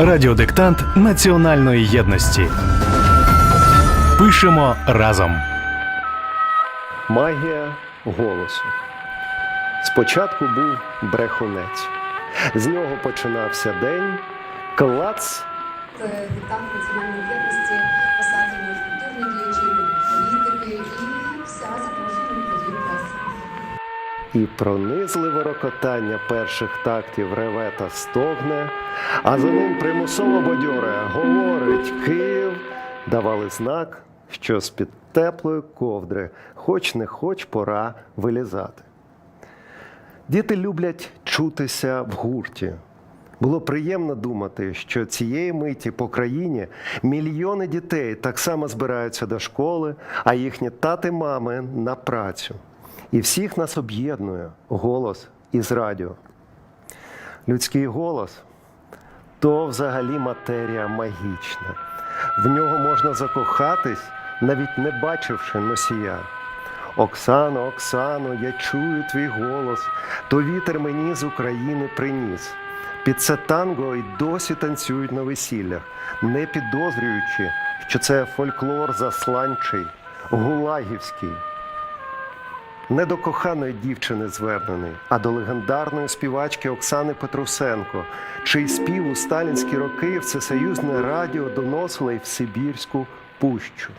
Радіодиктант національної єдності. Пишемо разом. Магія голосу. Спочатку був брехунець. З нього починався день. Клац, диктант національної єдності, і пронизливе рокотання перших тактів реве та стогне, а за ним примусово бадьоре говорить Київ, давали знак, що з-під теплої ковдри, хоч не хоч пора вилізати. Діти люблять чутися в гурті. Було приємно думати, що цієї миті по країні мільйони дітей так само збираються до школи, а їхні тати мами на працю. І всіх нас об'єднує голос із радіо. Людський голос то взагалі матерія магічна. В нього можна закохатись, навіть не бачивши носія. Оксано, Оксано, я чую твій голос, то вітер мені з України приніс. Під це танго й досі танцюють на весіллях, не підозрюючи, що це фольклор засланчий, гулагівський. Не до коханої дівчини звернений, а до легендарної співачки Оксани Петрусенко, чий спів у сталінські роки всесоюзне радіо доносило й в Сибірську пущу.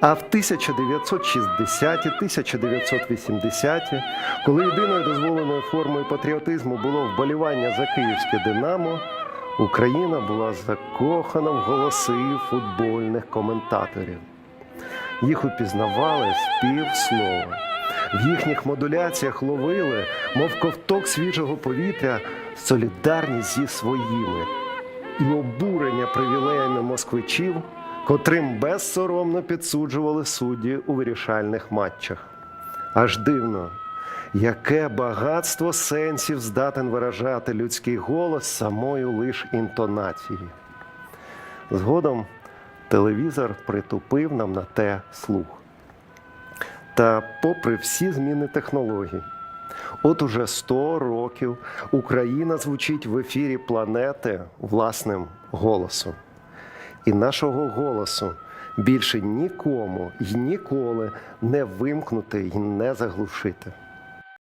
А в 1960-1980, коли єдиною дозволеною формою патріотизму було вболівання за київське Динамо, Україна була закохана в голоси футбольних коментаторів. Їх упізнавали з півслова. В їхніх модуляціях ловили, мов ковток свіжого повітря, солідарність зі своїми і обурення привілеями москвичів, котрим безсоромно підсуджували судді у вирішальних матчах. Аж дивно, яке багатство сенсів здатен виражати людський голос самою лиш інтонацією. Згодом телевізор притупив нам на те слух. Та попри всі зміни технологій, от уже 100 років Україна звучить в ефірі планети власним голосом. І нашого голосу більше нікому й ніколи не вимкнути й не заглушити.